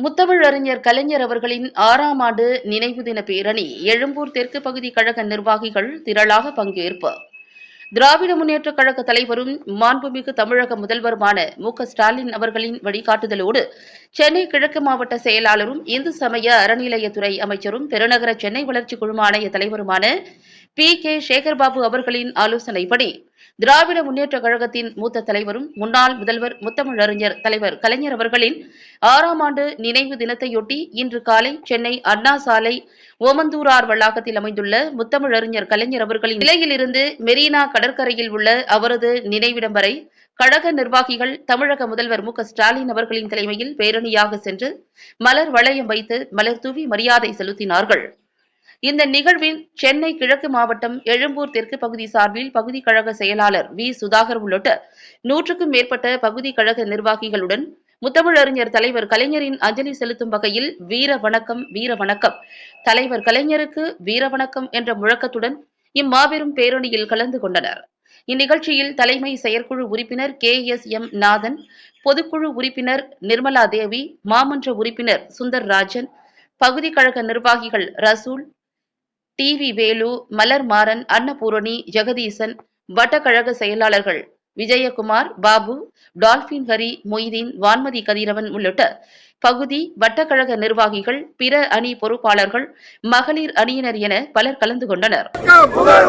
முத்தமிழ் அறிஞர் கலைஞர் அவர்களின் ஆறாம் ஆண்டு நினைவு தின பேரணி எழும்பூர் தெற்கு பகுதி கழக நிர்வாகிகள் திரளாக பங்கேற்பு. திராவிட முன்னேற்றக் கழக தலைவரும் மாண்புமிகு தமிழக முதல்வருமான மு ஸ்டாலின் அவர்களின் வழிகாட்டுதலோடு சென்னை கிழக்கு மாவட்ட செயலாளரும் இந்து சமய அறநிலையத்துறை அமைச்சரும் பெருநகர சென்னை வளர்ச்சி குழும ஆணைய தலைவருமான பி கே சேகர்பாபு அவர்களின் ஆலோசனைப்படி திராவிட முன்னேற்ற கழகத்தின் மூத்த தலைவரும் முன்னாள் முதல்வர் முத்தமிழறிஞர் தலைவர் கலைஞர் அவர்களின் ஆறாம் ஆண்டு நினைவு தினத்தையொட்டி இன்று காலை சென்னை அண்ணா சாலை ஓமந்தூரார் வளாகத்தில் அமைந்துள்ள முத்தமிழறிஞர் கலைஞர் அவர்களின் நிலையிலிருந்து மெரினா கடற்கரையில் உள்ள அவரது நினைவிடம் வரை கழக நிர்வாகிகள் தமிழக முதல்வர் மு ஸ்டாலின் அவர்களின் தலைமையில் பேரணியாக சென்று மலர் வளையம் வைத்து மலர் தூவி மரியாதை செலுத்தினார்கள். இந்த நிகழ்வில் சென்னை கிழக்கு மாவட்டம் எழும்பூர் தெற்கு பகுதி சார்பில் பகுதி கழக செயலாளர் வி. சுதாகர் உள்ளிட்ட நூற்றுக்கும் மேற்பட்ட பகுதி கழக நிர்வாகிகளுடன் முத்தமிழறிஞர் தலைவர் கலைஞரின் அஞ்சலி செலுத்தும் வகையில் வீர வணக்கம் வீர வணக்கம். தலைவர் கலைஞருக்கு வீர வணக்கம் என்ற முழக்கத்துடன் இம்மாபெரும் பேரணியில் கலந்து கொண்டனர். இந்நிகழ்ச்சியில் தலைமை செயற்குழு உறுப்பினர் கே. எஸ். எம். நாதன் பொதுக்குழு உறுப்பினர் நிர்மலா தேவி மாமன்ற உறுப்பினர் சுந்தர் ராஜன் பகுதி கழக நிர்வாகிகள் ரசூல் டி வி வேலு மலர் மாறன் அன்னபூரணி ஜெகதீசன் வட்டக்கழக செயலாளர்கள் விஜயகுமார் பாபு டால்பின் ஹரி மொய்தீன் வான்மதி கதிரவன் உள்ளிட்ட பகுதி வட்டக்கழக நிர்வாகிகள் பிற அணி பொறுப்பாளர்கள் மகளிர் அணியினர் என பலர் கலந்து கொண்டனர். புகழ்